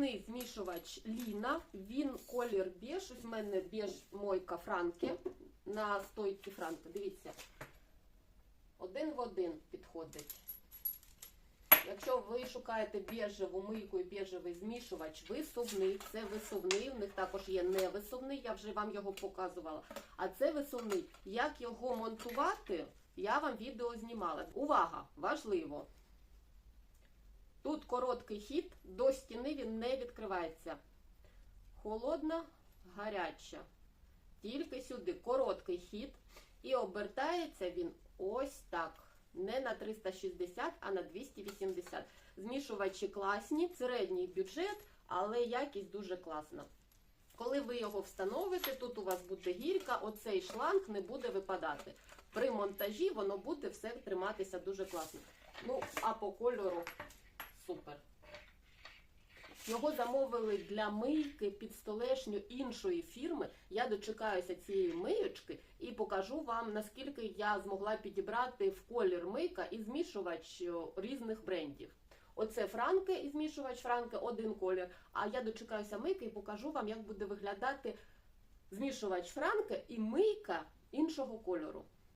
Достінний змішувач Ліна. Він колір біж. Ось в мене біж мойка Франки на стойці Франки. Дивіться. Один в один підходить. Якщо ви шукаєте біжеву мийку і біжевий змішувач, висувний, це висувний, у них також є невисувний, я вже вам його показувала. А це висувний. Як його монтувати, я вам відео знімала. Увага! Важливо! Тут короткий хід, до стіни він не відкривається. Холодна, гаряча. Тільки сюди короткий хід. І обертається він ось так. Не на 360, а на 280. Змішувачі класні, середній бюджет, але якість дуже класна. Коли ви його встановите, тут у вас буде гірка, оцей шланг не буде випадати. При монтажі воно буде все триматися дуже класно. Ну, а по кольору супер. Його замовили для мийки під столешню іншої фірми. Я дочекаюся цієї миючки і покажу вам, наскільки я змогла підібрати в колір мийка і змішувач різних брендів. Оце Франке і змішувач Франке один колір. А я дочекаюся мийки і покажу вам, як буде виглядати змішувач Франке і мийка іншого кольору.